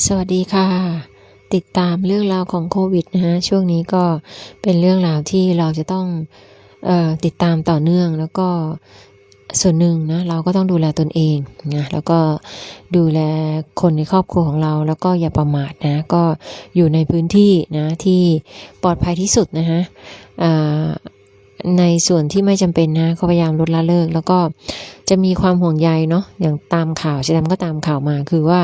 สวัสดีค่ะ ติดตามเรื่องราวของโควิดนะฮะช่วงนี้ก็เป็นเรื่องราวที่เราจะต้องออติดตามต่อเนื่องแล้วก็ส่วนหนึ่งนะเราก็ต้องดูแลตนเองนะแล้วก็ดูแลคนในครอบครัวของเรา แล้วก็อย่าประมาทนะก็อยู่ในพื้นที่นะที่ปลอดภัยที่สุดนะฮะ ในส่วนที่ไม่จำเป็นนะก็พยายามลดละเลิก แล้วก็จะมีความห่วงใยเนาะอย่างตามข่าวชแตมก็ตามข่าวมาคือว่า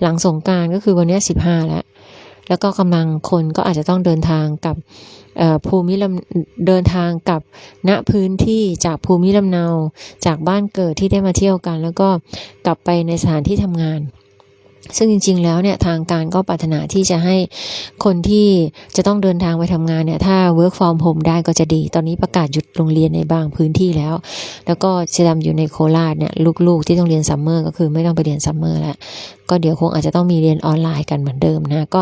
หลังสงการก็คือวันนี้สิบห้าแล้ว แล้วก็กำลังคนก็อาจจะต้องเดินทางกับภูมิลำเดินทางกับณพื้นที่จากภูมิลำเนาจากบ้านเกิดที่ได้มาเที่ยวกัน แล้วก็กลับไปในสถานที่ทำงาน ซึ่งจริง ๆ แล้วเนี่ยทางการก็ปรารถนาที่จะให้คนที่จะต้องเดินทางไปทำงานเนี่ยถ้า work from home ได้ก็จะดี ตอนนี้ประกาศหยุดโรงเรียนในบางพื้นที่แล้ว แล้วก็เชดำอยู่ในโคราชเนี่ยลูกๆ ที่ต้องเรียนซัมเมอร์ก็คือไม่ต้องไปเรียนซัมเมอร์แล้ว ก็เดี๋ยวคงอาจจะต้องมีเรียนออนไลน์กันเหมือนเดิมนะ ก็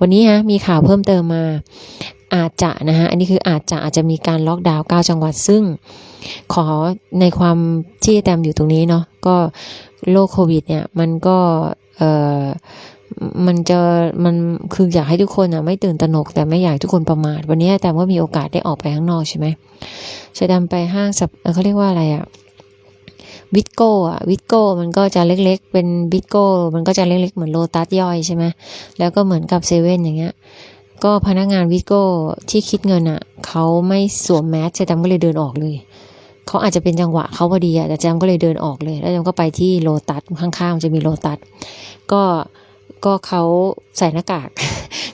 วันนี้ฮะมีข่าวเพิ่มเติมมา อาจจะนะฮะอันนี้คืออาจจะอาจจะมีการล็อกดาวน์9จังหวัดซึ่ง ขอในความที่แตมอยู่ตรงนี้เนาะก็โรคโควิดเนี่ยมันก็เออมันจะมันคืออยากให้ทุกคนอะไม่ตื่นตระหนก แต่ไม่อยากให้ทุกคนประมาทวันนี้แตมก็มีโอกาสได้ออกไปข้างนอกใช่ไหมช่แตมไปห้างสับเเขาเรียกว่าอะไรอะวิตโก้อะวิตโก้มันก็จะเล็กๆ เป็นวิตโก้มันก็จะเล็กๆ เหมือนโลตัสย่อยใช่ไหมแล้วก็เหมือนกับเซเว่นอย่างเงี้ย ก็พนักงานวิโก้ที่คิดเงินอะเขาไม่สวมแมสเจดำก็เลยเดินออกเลยเขาอาจจะเป็นจังหวะเขาพอดีอะแต่แจมก็เลยเดินออกเลย แล้วแจมก็ไปที่โลตัสข้างๆมันจะมีโลตัสก็ก็เขาใส่หน้ากาก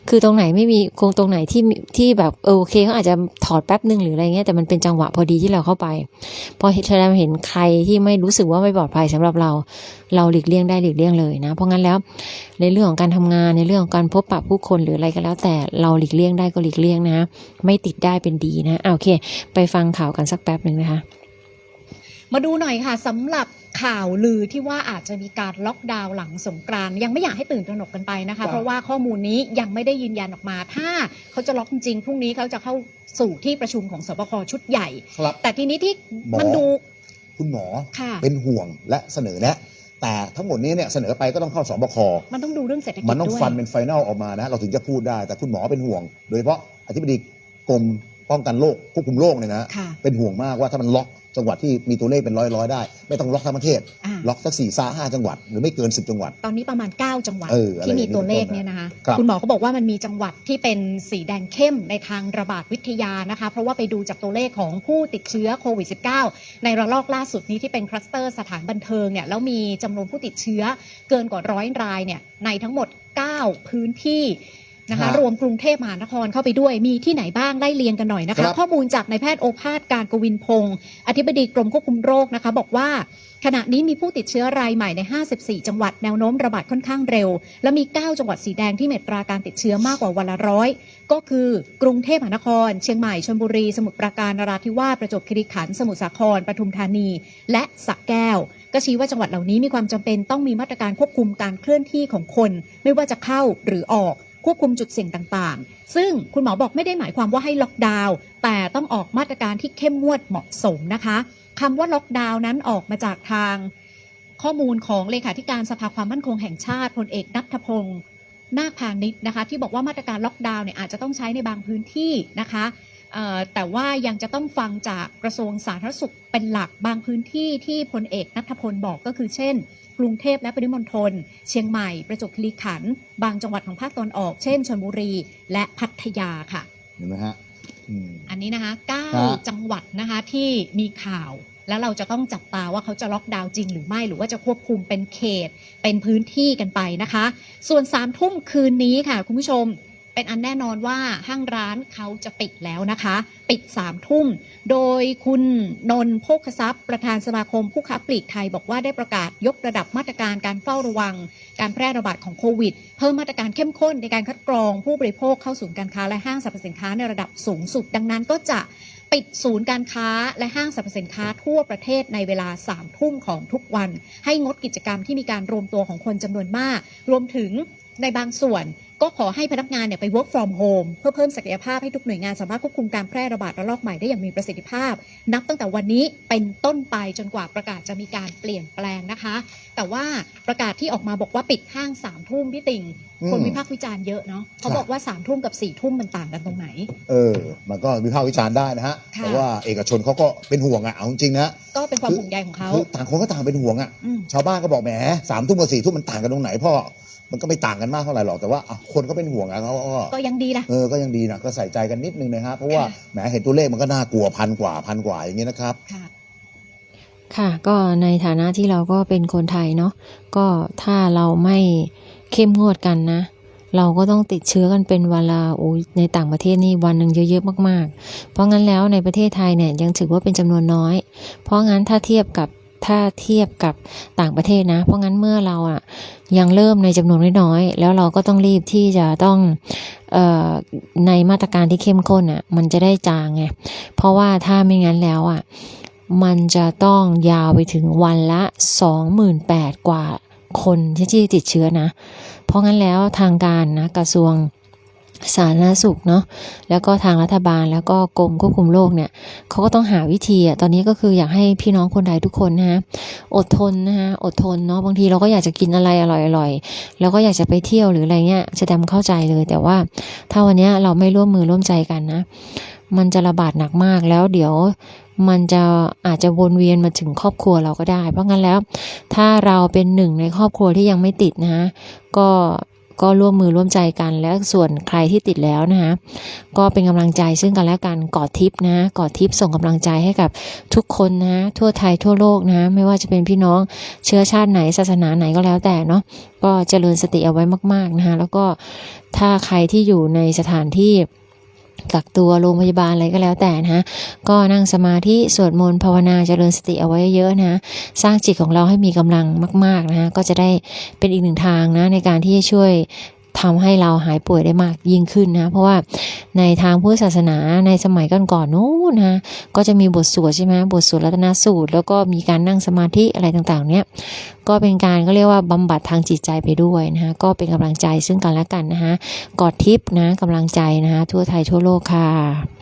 คือตรงไหนไม่มีคงตรงไหนที่ที่แบบเออโอเคเขาอาจจะถอดแป๊บหนึ่งหรืออะไรเงี้ยแต่มันเป็นจังหวะพอดีที่เราเข้าไป พอเห็นเห็นใครที่ไม่รู้สึกว่าไม่ปลอดภัยสำหรับเรา เราหลีกเลี่ยงได้หลีกเลี่ยงเลยนะ เพราะงั้นแล้วในเรื่องของการทำงานในเรื่องของการพบปะผู้คนหรืออะไรก็แล้ว แต่เราหลีกเลี่ยงได้ก็หลีกเลี่ยงนะ ไม่ติดได้เป็นดีนะโอเค ไปฟังข่าวกันสักแป๊บหนึ่งนะคะ มาดูหน่อยค่ะสำหรับข่าวลือที่ว่าอาจจะมีการล็อกดาวน์หลังสงกรานต์ยังไม่อยากให้ตื่นตระหนกกันไปนะครัคะบเพราะว่าข้อมูลนี้ยังไม่ได้ยืนยันออกมา ถ้าเขาจะล็อกจริงๆพรุ่งนี้เขาจะเข้าสู่ที่ประชุมของสบคชุดใหญ่ครับแต่ทีนี้ที่หมอมันดูคุณหมอค่ะเป็นห่วงและเสนอแนะแต่ทั้งหมดนี้เนี่ยเสนอไปก็ต้องเข้าสบค มันต้องดูเรื่องเศรษฐกิจมันต้องด้วยฟันเป็นไฟแนลออกมานะ เราถึงจะพูดได้ แต่คุณหมอเป็นห่วง โดยเฉพาะอธิบดีกรมป้องกันโรคควบคุมโรคเนี่ยนะค่ะเป็นห่วงมากว่าถ้ามันล็อก จังหวัดที่มีตัวเลขเป็นร้อยร้อยๆได้ ไม่ต้องล็อกทั้งประเทศ อ่า ล็อกสักสี่ซ่าห้าจังหวัดหรือไม่เกินสิบจังหวัด ตอนนี้ประมาณ 9 จังหวัดเอออะไรที่มีอย่างนี้ตัวเลขเป็นต้นเนี่ยนะคะครับคุณหมอเขาบอกว่ามันมีจังหวัดที่เป็นสีแดงเข้มในทางระบาดวิทยานะคะ เพราะว่าไปดูจากตัวเลขของผู้ติดเชื้อโควิด -19 ในระลอกล่าสุดนี้ที่เป็นคลัสเตอร์สถานบันเทิงเนี่ยแล้วมีจำนวนผู้ติดเชื้อเกินกว่าร้อยรายเนี่ยในทั้งหมด 9 พื้นที่ นะคะฮะรวมกรุงเทพมหานครเข้าไปด้วยมีที่ไหนบ้างไล่เรียงกันหน่อยนะครัคะบข้อมูลจากนายแพทย์โอภาสการกวินพงศ์อธิบดีกรมควบคุมโรคนะคะ บอกว่าขณะนี้มีผู้ติดเชื้อรายใหม่ใน 54 จังหวัดแนวโน้มระบาดค่อนข้างเร็ว และมี 9 จังหวัดสีแดงที่มีอัตราการติดเชื้อมากกว่าวันละร้อยก็คือกรุงเทพมหานคร เชียงใหม่ชลบุรี สมุทรปราการนราธิวาสประจวบคีรีขันธ์สมุทรสาครปทุมธานี และสระแก้ว ก็ชี้ว่าจังหวัดเหล่านี้มีความจำเป็นต้องมีมาตรการควบคุมการเคลื่อนที่ของคน ไม่ว่าจะเข้าหรือออก ควบคุมจุดเสี่ยงต่างๆ ซึ่งคุณหมอบอกไม่ได้หมายความว่าให้ล็อกดาวน์แต่ต้องออกมาตรการที่เข้มงวดเหมาะสมนะคะคำว่าล็อกดาวน์นั้นออกมาจากทางข้อมูลของเลขาธิการสภาความมั่นคงแห่งชาติพลเอกนัทพงศ์นาคพาณิชย์นะคะ ที่บอกว่ามาตรการล็อกดาวน์เนี่ยอาจจะต้องใช้ในบางพื้นที่นะคะ แต่ว่ายังจะต้องฟังจากกระทรวงสาธารณสุขเป็นหลักบางพื้นที่ที่พลเอกนัทพลบอกก็คือเช่น กรุงเทพและปริมณฑลเชียงใหม่ ประจวบคีรีขันธ์บางจังหวัดของภาคตะวันออก เช่นชลบุรี และพัทยาค่ะเห็นไหมฮะอันนี้นะคะฮะ9จังหวัดนะคะที่มีข่าว แล้วเราจะต้องจับตาว่าเขาจะล็อกดาวน์จริงหรือไม่ หรือว่าจะควบคุมเป็นเขตเป็นพื้นที่กันไปนะคะ ส่วน3ามทุ่มคืนนี้ค่ะ คุณผู้ชม เป็นอันแน่นอนว่าห้างร้านเขาจะปิดแล้วนะคะ ปิด3ามทุ่ม โดยคุณนนท์โภคทรัพย์ ประธานสมาคมผู้ค้าปลีกไทยบอกว่าได้ประกาศยกระดับมาตรการการเฝ้าระวัง การแพร่ระบาดของโควิด เพิ่มมาตรการเข้มข้นในการคัดกรองผู้บริโภคเข้าศูนย์การค้าและห้างสรรพสินค้าในระดับสูงสุด ดังนั้นก็จะปิดศูนย์การค้าและห้างสรรพสินค้าทั่วประเทศในเวลา3ามทุ่มของทุกวัน ให้งดกิจกรรมที่มีการรวมตัวของคนจำนวนมาก รวมถึง ในบางส่วนก็ขอให้พนักงานเนี่ยไป work from home เพื่อเพิ่มศักยภาพให้ทุกหน่วยงานสามารถควบคุมการแพร่ระบาดระลอกใหม่ได้อย่างมีประสิทธิภาพ นับตั้งแต่วันนี้เป็นต้นไปจนกว่าประกาศจะมีการเปลี่ยนแปลงนะคะ แต่ว่าประกาศที่ออกมาบอกว่าปิดห้างสามทุ่มพี่ติ่งอืมคนวิพากษ์วิจารณ์เยอะเนาะเขาครับบอกว่าสามทุ่มกับสี่ทุ่มมันต่างกันตรงไหน เออ มันก็วิพากษ์วิจารณ์ได้นะฮะค่ะแต่ว่าเอกชนเขาก็เป็นห่วงอะเอาจริงๆนะก็เป็นความห่วงใยของเขาคือต่างคนก็ต่างเป็นห่วงอะอืมชาวบ้านก็บอกแหมสามทุ่มกับสี่ทุ่มมันต่างกันตรงไหนพ่อ มันก็ไม่ต่างกันมากเท่าไหร่หรอกแต่ว่าอะคนก็เป็นห่วงอะเขาก็ก็ยังดีนะ เออก็ยังดีนะก็ใส่ใจกันนิดนึงนะครับเพราะว่าค่ะ แหมเห็นตัวเลขมันก็น่ากลัวพันกว่าพันกว่าอย่างเงี้ยนะครับ ค่ะ ค่ะก็ในฐานะที่เราก็เป็นคนไทยเนาะก็ถ้าเราไม่เข้มงวดกันนะ เราก็ต้องติดเชื้อกันเป็นเวลาโอ้ยในต่างประเทศนี่วันหนึ่งเยอะๆมากๆ เพราะงั้นแล้วในประเทศไทยเนี่ยยังถือว่าเป็นจำนวนน้อย เพราะงั้นถ้าเทียบกับ ถ้าเทียบกับต่างประเทศนะ เพราะงั้นเมื่อเราอะยังเริ่มในจำนวนน้อยๆแล้วเราก็ต้องรีบที่จะต้องออในมาตรการที่เข้มข้นอะมันจะได้จางไงเพราะว่าถ้าไม่งั้นแล้วอะมันจะต้องยาวไปถึงวันละ 28,000กว่าคนที่ติดเชื้อนะ เพราะงั้นแล้วทางการนะกระทรวง สาธารณสุขเนาะแล้วก็ทางรัฐบาลแล้วก็กรมควบคุมโรคเนี่ยเขาก็ต้องหาวิธีอะตอนนี้ก็คืออยากให้พี่น้องคนไทยทุกคนนะฮะอดทนนะฮะอดทนเนาะบางทีเราก็อยากจะกินอะไรอร่อยๆแล้วก็อยากจะไปเที่ยวหรืออะไรเงี้ยจะดำเข้าใจเลย แต่ว่าถ้าวันนี้เราไม่ร่วมมือร่วมใจกันนะ มันจะระบาดหนักมากแล้วเดี๋ยวมันจะอาจจะวนเวียนมาถึงครอบครัวเราก็ได้ เพราะงั้นแล้ว ถ้าเราเป็นหนึ่งในครอบครัวที่ยังไม่ติดนะฮะก็ ก็ร่วมมือร่วมใจกัน และส่วนใครที่ติดแล้วนะคะก็เป็นกำลังใจซึ่งกันและกันกอดทิปนะกอดทิปส่งกำลังใจให้กับทุกคนนะทั่วไทยทั่วโลกนะไม่ว่าจะเป็นพี่น้องเชื้อชาติไหนศาสนาไหนก็แล้วแต่เนาะก็เจริญสติเอาไว้มาก ๆนะคะแล้วก็ถ้าใครที่อยู่ในสถานที่ กักตัวโรงพยาบาลอะไรก็แล้วแต่นะฮะก็นั่งสมาธิสวดมนต์ภาวนาเจริญสติเอาไว้เยอะนะสร้างจิตของเราให้มีกำลังมาก ๆนะฮะก็จะได้เป็นอีกหนึ่งทางนะในการที่จะช่วย ทำให้เราหายป่วยได้มากยิ่งขึ้นนะเพราะว่าในทางพุทธศาสนาในสมัยก่อนๆนู้นนะก็จะมีบทสวดใช่ไหมบทสวดรัตนสูตร แล้วก็มีการนั่งสมาธิอะไรต่างๆ เนี้ยก็เป็นการก็เรียกว่าบำบัดทางจิตใจไปด้วยนะคะก็เป็นกำลังใจซึ่งกันและกันนะคะกอดทิปนะกำลังใจนะคะทั่วไทยทั่วโลกค่ะ